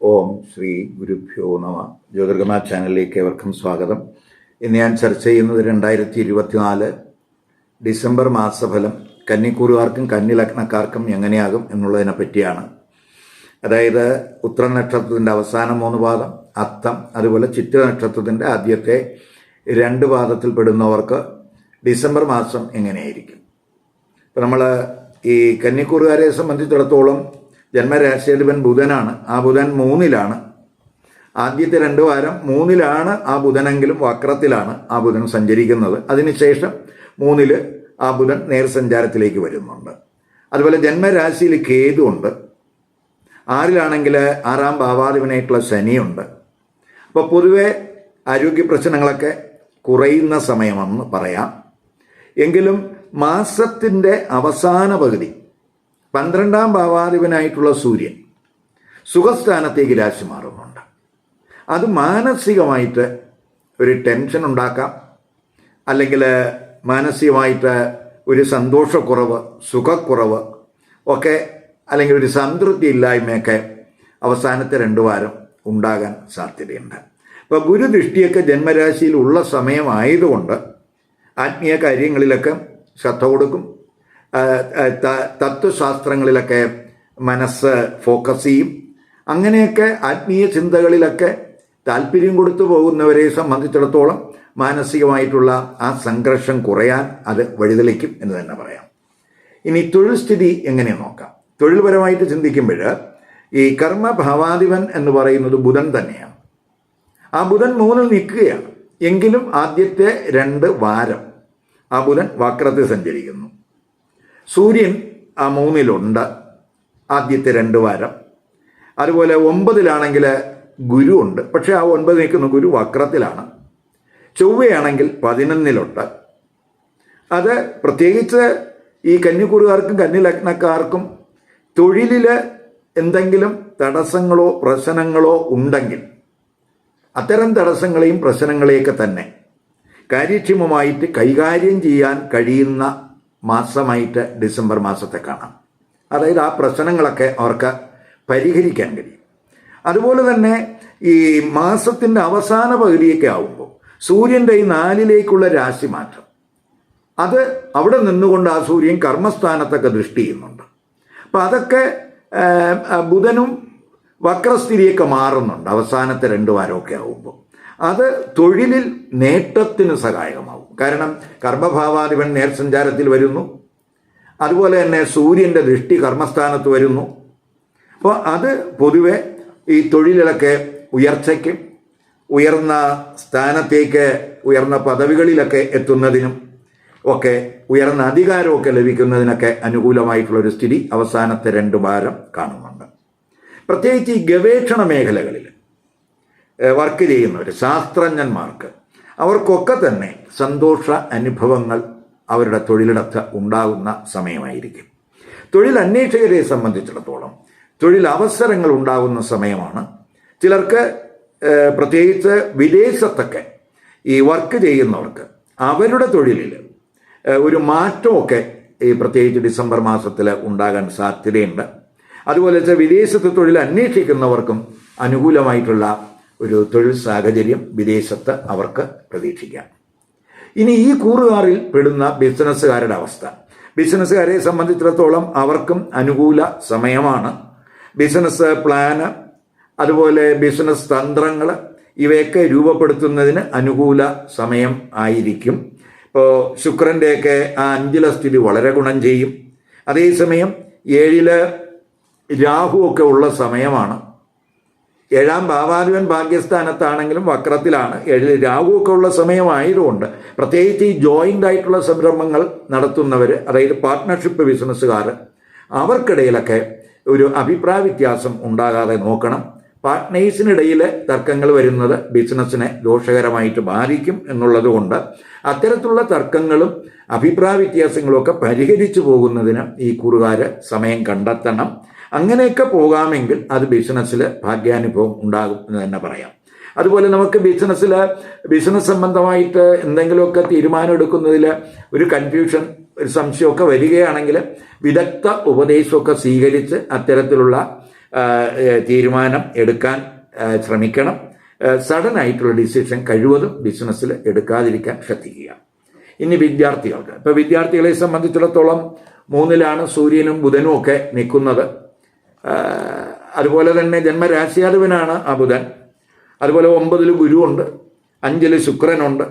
ഓം ശ്രീ ഗുരുഭ്യോ നമ. ജ്യോതിർഗമ ചാനലിലേക്ക് ഏവർക്കും സ്വാഗതം. ഇന്ന് ഞാൻ ചർച്ച ചെയ്യുന്നത് രണ്ടായിരത്തി ഇരുപത്തിനാല് ഡിസംബർ മാസഫലം കന്നിക്കൂറുകാർക്കും കന്നിലഗ്നക്കാർക്കും എങ്ങനെയാകും എന്നുള്ളതിനെ പറ്റിയാണ്. അതായത് ഉത്തര നക്ഷത്രത്തിന്റെ അവസാന മൂന്ന് പാദം അത്തം അതുപോലെ ചിത്ര നക്ഷത്രത്തിന്റെ ആദ്യത്തെ രണ്ട് പാദത്തിൽ പെടുന്നവർക്ക് ഡിസംബർ മാസം എങ്ങനെയായിരിക്കും? ഇപ്പം നമ്മൾ ഈ കന്നിക്കൂറുകാരെ സംബന്ധിച്ചിടത്തോളം ജന്മരാശിയധിപൻ ബുധനാണ്. ആ ബുധൻ മൂന്നിലാണ്. ആദ്യത്തെ രണ്ട് വാരം മൂന്നിലാണ് ആ ബുധനെങ്കിലും വക്രത്തിലാണ് ആ ബുധൻ സഞ്ചരിക്കുന്നത്. അതിനുശേഷം മൂന്നിൽ ആ ബുധൻ നേർ സഞ്ചാരത്തിലേക്ക് വരുന്നുണ്ട്. അതുപോലെ ജന്മരാശിയിൽ കേതു ഉണ്ട്. ആറിലാണെങ്കിൽ ആറാം ഭാവാധിപനായിട്ടുള്ള ശനിയുണ്ട് അപ്പോൾ പൊതുവെ ആരോഗ്യ പ്രശ്നങ്ങളൊക്കെ കുറയുന്ന സമയമെന്ന് പറയാം. എങ്കിലും മാസത്തിന്റെ അവസാന പകുതി പന്ത്രണ്ടാം ഭാവാധിപനായിട്ടുള്ള സൂര്യൻ സുഖസ്ഥാനത്തേക്ക് രാശി മാറുന്നുണ്ട് അത് മാനസികമായിട്ട് ഒരു ടെൻഷൻ ഉണ്ടാക്കാം. അല്ലെങ്കിൽ മാനസികമായിട്ട് ഒരു സന്തോഷക്കുറവ് സുഖക്കുറവ് ഒക്കെ അല്ലെങ്കിൽ ഒരു സംതൃപ്തി ഇല്ലായ്മയൊക്കെ അവസാനത്തെ രണ്ടു വാരം ഉണ്ടാകാൻ സാധ്യതയുണ്ട്. അപ്പോൾ ഗുരുദൃഷ്ടിയൊക്കെ ജന്മരാശിയിൽ ഉള്ള സമയമായതുകൊണ്ട് ആത്മീയ കാര്യങ്ങളിലൊക്കെ ശ്രദ്ധ കൊടുക്കും. തത്വശാസ്ത്രങ്ങളിലൊക്കെ മനസ്സ് ഫോക്കസ് ചെയ്യും. അങ്ങനെയൊക്കെ ആത്മീയ ചിന്തകളിലൊക്കെ താല്പര്യം കൊടുത്തു പോകുന്നവരെ സംബന്ധിച്ചിടത്തോളം മാനസികമായിട്ടുള്ള ആ സംഘർഷം കുറയാൻ അത് വഴിതെളിക്കും എന്ന് തന്നെ പറയാം. ഇനി തൊഴിൽ സ്ഥിതി എങ്ങനെ നോക്കാം? തൊഴിൽപരമായിട്ട് ചിന്തിക്കുമ്പോൾ ഈ കർമ്മഭാവാധിപൻ എന്ന് പറയുന്നത് ബുധൻ തന്നെയാണ്. ആ ബുധൻ മൂന്നിൽ നിൽക്കുകയാണ്. എങ്കിലും ആദ്യത്തെ രണ്ട് വാരം ആ ബുധൻ വക്രത്തിൽ സഞ്ചരിക്കുന്നു. സൂര്യൻ ആ മൂന്നിലുണ്ട്. ആദ്യത്തെ രണ്ട് വാരം. അതുപോലെ ഒമ്പതിലാണെങ്കിൽ ഗുരു ഉണ്ട്. പക്ഷേ ആ ഒൻപത് നിൽക്കുന്ന ഗുരു വക്രത്തിലാണ്. ചൊവ്വയാണെങ്കിൽ പതിനൊന്നിലുണ്ട്. അത് പ്രത്യേകിച്ച് ഈ കന്നിക്കൂറുകാർക്കും കന്നിലഗ്നക്കാർക്കും തൊഴിലിൽ എന്തെങ്കിലും തടസ്സങ്ങളോ പ്രശ്നങ്ങളോ ഉണ്ടെങ്കിൽ അത്തരം തടസ്സങ്ങളെയും പ്രശ്നങ്ങളെയൊക്കെ തന്നെ കാര്യക്ഷമമായിട്ട് കൈകാര്യം ചെയ്യാൻ കഴിയുന്ന മാസമായിട്ട് ഡിസംബർ മാസത്തെ കാണാം. അതായത് ആ പ്രശ്നങ്ങളൊക്കെ അവർക്ക് പരിഹരിക്കാൻ കഴിയും. അതുപോലെ തന്നെ ഈ മാസത്തിന്റെ അവസാന പകുതിയൊക്കെ ആവുമ്പോൾ സൂര്യന്റെ ഈ നാലിലേക്കുള്ള രാശി മാറ്റം. അത് അവിടെ നിന്നുകൊണ്ട് ആ സൂര്യൻ കർമ്മസ്ഥാനത്തൊക്കെ ദൃഷ്ടി ചെയ്യുന്നുണ്ട്. അപ്പം അതൊക്കെ ബുധനും വക്രസ്ഥിതിയൊക്കെ മാറുന്നുണ്ട്. അവസാനത്തെ രണ്ട് വാരമൊക്കെ ആവുമ്പോൾ. അത് തൊഴിലിൽ നേട്ടത്തിന് സഹായകമാവും കാരണം കർമ്മഭാവാധിപൻ നേർസഞ്ചാരത്തിൽ വരുന്നു. അതുപോലെ തന്നെ സൂര്യന്റെ ദൃഷ്ടി കർമ്മസ്ഥാനത്ത് വരുന്നു. അപ്പോൾ അത് പൊതുവെ ഈ തൊഴിലിലൊക്കെ ഉയർച്ചയ്ക്കും ഉയർന്ന സ്ഥാനത്തേക്ക് ഉയർന്ന പദവികളിലൊക്കെ എത്തുന്നതിനും ഒക്കെ ഉയർന്ന അധികാരമൊക്കെ ലഭിക്കുന്നതിനൊക്കെ അനുകൂലമായിട്ടുള്ളൊരു സ്ഥിതി അവസാനത്തെ രണ്ട് വാരം കാണുന്നുണ്ട്. പ്രത്യേകിച്ച് ഈ ഗവേഷണ മേഖലകളിൽ വർക്ക് ചെയ്യുന്നവർ ശാസ്ത്രജ്ഞന്മാർക്ക്. അവർക്കൊക്കെ തന്നെ സന്തോഷ അനുഭവങ്ങൾ അവരുടെ തൊഴിലിടത്ത് ഉണ്ടാകുന്ന സമയമായിരിക്കും. തൊഴിൽ അന്വേഷകരെ സംബന്ധിച്ചിടത്തോളം തൊഴിൽ അവസരങ്ങൾ ഉണ്ടാകുന്ന സമയമാണ്. ചിലർക്ക് പ്രത്യേകിച്ച് വിദേശത്തൊക്കെ ഈ വർക്ക് ചെയ്യുന്നവർക്ക് അവരുടെ തൊഴിലിൽ ഒരു മാറ്റമൊക്കെ ഈ പ്രത്യേകിച്ച് ഡിസംബർ മാസത്തിൽ ഉണ്ടാകാൻ സാധ്യതയുണ്ട്. അതുപോലെ വിദേശത്ത് തൊഴിൽ അന്വേഷിക്കുന്നവർക്കും അനുകൂലമായിട്ടുള്ള ഒരു തൊഴിൽ സാഹചര്യം വിദേശത്ത് അവർക്ക് പ്രതീക്ഷിക്കാം. ഇനി ഈ കൂറുകാറിൽ പെടുന്ന ബിസിനസ്സുകാരുടെ അവസ്ഥ. ബിസിനസ്സുകാരെ സംബന്ധിച്ചിടത്തോളം അവർക്കും അനുകൂല സമയമാണ്. ബിസിനസ് പ്ലാന് അതുപോലെ ബിസിനസ് തന്ത്രങ്ങൾ ഇവയൊക്കെ രൂപപ്പെടുത്തുന്നതിന് അനുകൂല സമയം ആയിരിക്കും. ഇപ്പോൾ ശുക്രന്റെയൊക്കെ ആ അഞ്ചില സ്ഥിതി വളരെ ഗുണം ചെയ്യും. അതേസമയം ഏഴിൽ രാഹുവൊക്കെ ഉള്ള സമയമാണ്. ഏഴാം ഭാവാധിപൻ ഭാഗ്യസ്ഥാനത്താണെങ്കിലും വക്രത്തിലാണ്. ഏഴിൽ രാഹുവൊക്കെ ഉള്ള സമയമായതുകൊണ്ട് പ്രത്യേകിച്ച് ഈ ജോയിന്റ് ആയിട്ടുള്ള സംരംഭങ്ങൾ നടത്തുന്നവർ അതായത് പാർട്ട്ണർഷിപ്പ് ബിസിനസ്സുകാർ അവർക്കിടയിലൊക്കെ ഒരു അഭിപ്രായ വ്യത്യാസം ഉണ്ടാകാതെ നോക്കണം. പാർട്ട്നേഴ്സിനിടയിൽ തർക്കങ്ങൾ വരുന്നത് ബിസിനസ്സിനെ ദോഷകരമായിട്ട് ബാധിക്കും എന്നുള്ളതുകൊണ്ട് അത്തരത്തിലുള്ള തർക്കങ്ങളും അഭിപ്രായ വ്യത്യാസങ്ങളും ഒക്കെ പരിഹരിച്ചു പോകുന്നതിന് ഈ കുറുകാര് സമയം കണ്ടെത്തണം. അങ്ങനെയൊക്കെ പോകാമെങ്കിൽ അത് ബിസിനസ്സിൽ ഭാഗ്യാനുഭവം ഉണ്ടാകും എന്ന് തന്നെ പറയാം. അതുപോലെ നമുക്ക് ബിസിനസ്സിൽ ബിസിനസ് സംബന്ധമായിട്ട് എന്തെങ്കിലുമൊക്കെ തീരുമാനം എടുക്കുന്നതിൽ ഒരു കൺഫ്യൂഷൻ ഒരു സംശയമൊക്കെ വരികയാണെങ്കിൽ വിദഗ്ധ ഉപദേശമൊക്കെ സ്വീകരിച്ച് അത്തരത്തിലുള്ള തീരുമാനം എടുക്കാൻ ശ്രമിക്കണം. സഡൻ ആയിട്ടുള്ള ഡിസിഷൻ കഴിവതും ബിസിനസ്സിൽ എടുക്കാതിരിക്കാൻ ശ്രദ്ധിക്കുക. ഇനി വിദ്യാർത്ഥികൾക്ക്. ഇപ്പോൾ വിദ്യാർത്ഥികളെ സംബന്ധിച്ചിടത്തോളം മൂന്നിലാണ് സൂര്യനും ബുധനും ഒക്കെ നിൽക്കുന്നത്. അതുപോലെ തന്നെ ജന്മരാശിയാധിപനാണ് ആ ബുധൻ. അതുപോലെ ഒമ്പതിൽ ഗുരുവുണ്ട് അഞ്ചിൽ ശുക്രനുണ്ട്.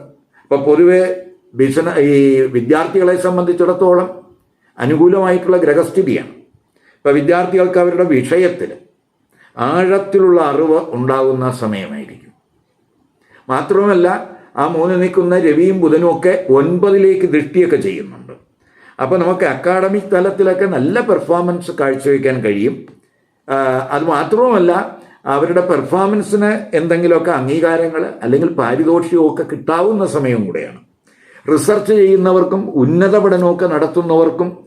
അപ്പോൾ പൊതുവെ ബിസിന ഈ വിദ്യാർത്ഥികളെ സംബന്ധിച്ചിടത്തോളം അനുകൂലമായിട്ടുള്ള ഗ്രഹസ്ഥിതിയാണ്. ഇപ്പോൾ വിദ്യാർത്ഥികൾക്ക് അവരുടെ വിഷയത്തിൽ ആഴത്തിലുള്ള അറിവ് ഉണ്ടാകുന്ന സമയമായിരിക്കും. മാത്രവുമല്ല ആ മൂന്ന് നിൽക്കുന്ന രവിയും ബുധനും ഒക്കെ ഒൻപതിലേക്ക് ദൃഷ്ടിയൊക്കെ ചെയ്യുന്നുണ്ട്. അപ്പോൾ നമുക്ക് അക്കാഡമിക് തലത്തിലൊക്കെ നല്ല പെർഫോമൻസ് കാഴ്ചവെക്കാൻ കഴിയും. അത് മാത്രവുമല്ല അവരുടെ പെർഫോമൻസിന് എന്തെങ്കിലുമൊക്കെ അംഗീകാരങ്ങൾ അല്ലെങ്കിൽ പാരിതോഷികമൊക്കെ കിട്ടാവുന്ന സമയവും കൂടെയാണ്. റിസർച്ച് ചെയ്യുന്നവർക്കും ഉന്നത പഠനമൊക്കെ നടത്തുന്നവർക്കും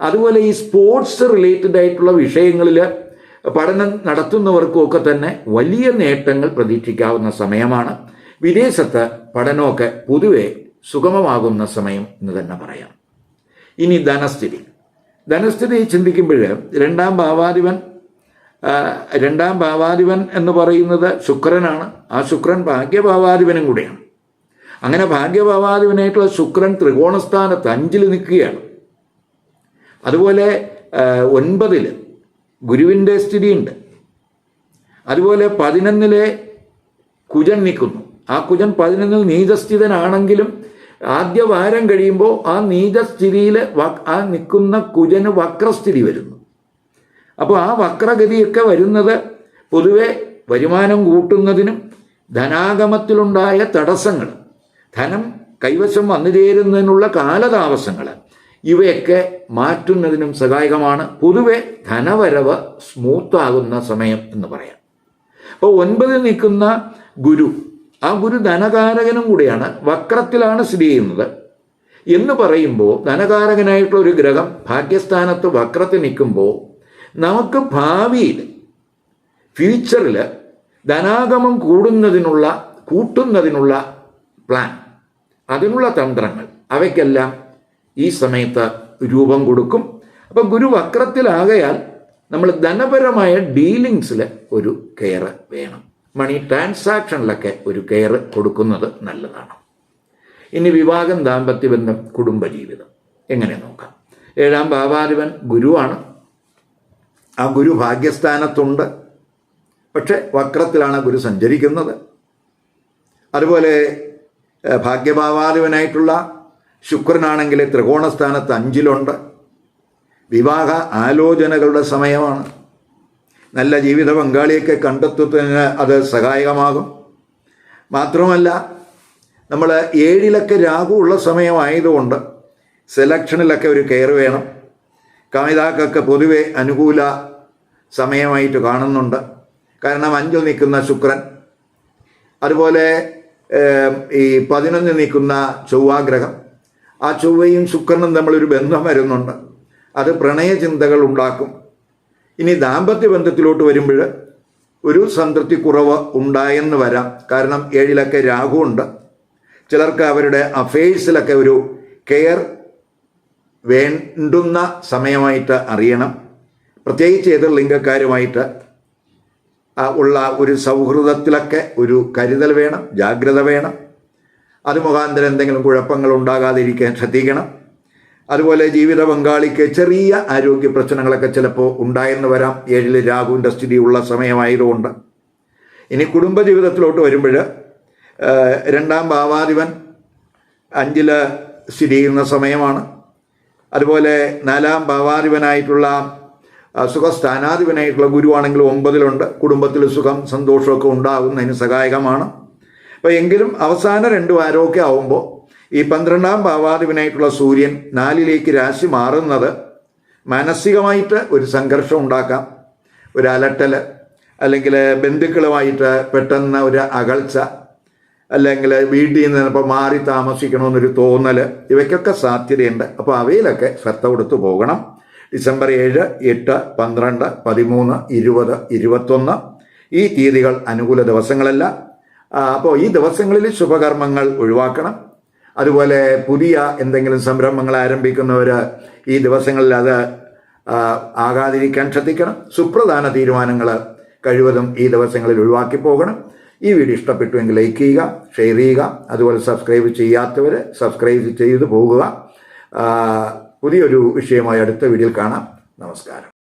അതുപോലെ ഈ സ്പോർട്സ് റിലേറ്റഡ് ആയിട്ടുള്ള വിഷയങ്ങളിൽ പഠനം നടത്തുന്നവർക്കും ഒക്കെ തന്നെ വലിയ നേട്ടങ്ങൾ പ്രതീക്ഷിക്കാവുന്ന സമയമാണ്. വിദേശത്ത് പഠനമൊക്കെ പൊതുവെ സുഗമമാകുന്ന സമയം എന്ന് തന്നെ പറയാം. ഇനി ധനസ്ഥിതി. ധനസ്ഥിതി ചിന്തിക്കുമ്പോൾ രണ്ടാം ഭാവാധിപൻ രണ്ടാം ഭാവാധിപൻ എന്ന് പറയുന്നത് ശുക്രനാണ്. ആ ശുക്രൻ ഭാഗ്യഭാവാധിപനും കൂടെയാണ്. അങ്ങനെ ഭാഗ്യഭാവാധിപനായിട്ടുള്ള ശുക്രൻ ത്രികോണസ്ഥാനത്ത് അഞ്ചിൽ നിൽക്കുകയാണ്. അതുപോലെ ഒൻപതിൽ ഗുരുവിന്റെ സ്ഥിതിയുണ്ട്. അതുപോലെ പതിനൊന്നിലെ കുജൻ നിൽക്കുന്നു. ആ കുജൻ പതിനൊന്നിൽ നീചസ്ഥിതനാണെങ്കിലും ആദ്യ വാരം കഴിയുമ്പോൾ ആ നീചസ്ഥിതിയിൽ ആ നിൽക്കുന്ന കുജന് വക്രസ്ഥിതി വരുന്നു. അപ്പോൾ ആ വക്രഗതിയൊക്കെ വരുന്നത് പൊതുവെ വരുമാനം കൂട്ടുന്നതിനും ധനാഗമത്തിലുണ്ടായ തടസ്സങ്ങൾ ധനം കൈവശം വന്നു ചേരുന്നതിനുള്ള കാലതാമസങ്ങൾ ഇവയൊക്കെ മാറ്റുന്നതിനും സഹായകമാണ് പൊതുവെ ധനവരവ് സ്മൂത്താകുന്ന സമയം എന്ന് പറയാം. അപ്പോൾ ഒൻപതിൽ നിൽക്കുന്ന ഗുരു ആ ഗുരു ധനകാരകനും കൂടിയാണ് വക്രത്തിലാണ് സ്ഥിതി ചെയ്യുന്നത്. എന്ന് പറയുമ്പോൾ ധനകാരകനായിട്ടുള്ള ഒരു ഗ്രഹം ഭാഗ്യസ്ഥാനത്ത് വക്രത്തിൽ നിൽക്കുമ്പോൾ നമുക്ക് ഭാവിയിൽ ഫ്യൂച്ചറിൽ ധനാഗമം കൂടുന്നതിനുള്ള കൂട്ടുന്നതിനുള്ള പ്ലാൻ അതിനുള്ള തന്ത്രങ്ങൾ അവയ്ക്കെല്ലാം ഈ സമയത്ത് രൂപം കൊടുക്കും. അപ്പം ഗുരു വക്രത്തിലാകയാൽ നമ്മൾ ധനപരമായ ഡീലിങ്സിൽ ഒരു കെയർ വേണം. മണി ട്രാൻസാക്ഷനിലൊക്കെ ഒരു കെയർ കൊടുക്കുന്നത് നല്ലതാണ്. ഇനി വിവാഹം ദാമ്പത്യ ബന്ധം കുടുംബജീവിതം. എങ്ങനെ നോക്കാം? ഏഴാം ഭാവാധിപൻ ഗുരുവാണ്. ആ ഗുരു ഭാഗ്യസ്ഥാനത്തുണ്ട്. പക്ഷെ വക്രത്തിലാണ് ഗുരു സഞ്ചരിക്കുന്നത്. അതുപോലെ ഭാഗ്യഭാവാധിപനായിട്ടുള്ള ശുക്രനാണെങ്കിൽ ത്രികോണസ്ഥാനത്ത് അഞ്ചിലുണ്ട്. വിവാഹ ആലോചനകളുടെ സമയമാണ്. നല്ല ജീവിത പങ്കാളിയൊക്കെ കണ്ടെത്തുന്നതിന് അത് സഹായകമാകും. മാത്രമല്ല നമ്മൾ ഏഴിലൊക്കെ രാഹു ഉള്ള സമയമായതുകൊണ്ട് സെലക്ഷനിലൊക്കെ ഒരു കെയർ വേണം. കമിതാക്കൊക്കെ പൊതുവെ അനുകൂല സമയമായിട്ട് കാണുന്നുണ്ട്. കാരണം അഞ്ചു നിൽക്കുന്ന ശുക്രൻ അതുപോലെ ഈ പതിനൊന്ന് നിൽക്കുന്ന ചൊവ്വാഗ്രഹം. ആ ചൊവ്വയും ശുക്രനും തമ്മിലൊരു ബന്ധം വരുന്നുണ്ട്. അത് പ്രണയചിന്തകൾ ഉണ്ടാക്കും. ഇനി ദാമ്പത്യ ബന്ധത്തിലോട്ട് വരുമ്പോൾ ഒരു സംതൃപ്തി കുറവ് ഉണ്ടായെന്ന് വരാം. കാരണം ഏഴിലൊക്കെ രാഹുണ്ട് ചിലർക്ക് അവരുടെ അഫേഴ്സിലൊക്കെ ഒരു കെയർ വേണ്ടുന്ന സമയമായിട്ട് അറിയണം. പ്രത്യേകിച്ച് എതിർ ലിംഗക്കാരുമായിട്ട് ഉള്ള ഒരു സൗഹൃദത്തിലൊക്കെ ഒരു കരുതൽ വേണം ജാഗ്രത വേണം. അത് മുഖാന്തരം എന്തെങ്കിലും കുഴപ്പങ്ങൾ ഉണ്ടാകാതിരിക്കാൻ ശ്രദ്ധിക്കണം. അതുപോലെ ജീവിത പങ്കാളിക്ക് ചെറിയ ആരോഗ്യ പ്രശ്നങ്ങളൊക്കെ ചിലപ്പോൾ ഉണ്ടായെന്ന് വരാം. ഏഴിൽ രാഹുവിന്റെ സ്ഥിതി ഉള്ള സമയമായതുകൊണ്ട്. ഇനി കുടുംബജീവിതത്തിലോട്ട് വരുമ്പോൾ രണ്ടാം ഭാവാധിപൻ അഞ്ചിൽ സ്ഥിതി ചെയ്യുന്ന സമയമാണ്. അതുപോലെ നാലാം ഭാവാധിപനായിട്ടുള്ള സുഖസ്ഥാനാധിപനായിട്ടുള്ള ഗുരുവാണെങ്കിൽ ഒമ്പതിലുണ്ട്. കുടുംബത്തിൽ സുഖം സന്തോഷമൊക്കെ ഉണ്ടാകുന്നതിന് സഹായകമാണ്. അപ്പോൾ എങ്കിലും അവസാന രണ്ട് വാരമൊക്കെ ആവുമ്പോൾ ഈ പന്ത്രണ്ടാം ഭാവാധിപനായിട്ടുള്ള സൂര്യൻ നാലിലേക്ക് രാശി മാറുന്നത് മാനസികമായിട്ട് ഒരു സംഘർഷം ഉണ്ടാക്കാം. ഒരു അലട്ടൽ അല്ലെങ്കിൽ ബന്ധുക്കളുമായിട്ട് പെട്ടെന്ന് ഒരു അകൽച്ച അല്ലെങ്കിൽ വീട്ടിൽ നിന്ന് ചിലപ്പോൾ മാറി താമസിക്കണമെന്നൊരു തോന്നൽ ഇവയ്ക്കൊക്കെ സാധ്യതയുണ്ട്. അപ്പോൾ അവയിലൊക്കെ ശ്രദ്ധ കൊടുത്തു പോകണം. ഡിസംബർ ഏഴ് എട്ട് പന്ത്രണ്ട് പതിമൂന്ന് ഇരുപത് ഇരുപത്തൊന്ന്. ഈ തീയതികൾ അനുകൂല ദിവസങ്ങളല്ല. അപ്പോൾ ഈ ദിവസങ്ങളിൽ ശുഭകർമ്മങ്ങൾ ഒഴിവാക്കണം. അതുപോലെ പുതിയ എന്തെങ്കിലും സംരംഭങ്ങൾ ആരംഭിക്കുന്നവർ ഈ ദിവസങ്ങളിൽ അത് ആകാതിരിക്കാൻ ശ്രദ്ധിക്കണം. സുപ്രധാന തീരുമാനങ്ങൾ കഴിവതും ഈ ദിവസങ്ങളിൽ ഒഴിവാക്കി പോകണം. ഈ വീഡിയോ ഇഷ്ടപ്പെട്ടുവെങ്കിൽ ലൈക്ക് ചെയ്യുക ഷെയർ ചെയ്യുക അതുപോലെ സബ്സ്ക്രൈബ് ചെയ്യാത്തവർ സബ്സ്ക്രൈബ് ചെയ്തു പോകുക പുതിയൊരു വിഷയമായി അടുത്ത വീഡിയോയിൽ കാണാം. നമസ്കാരം.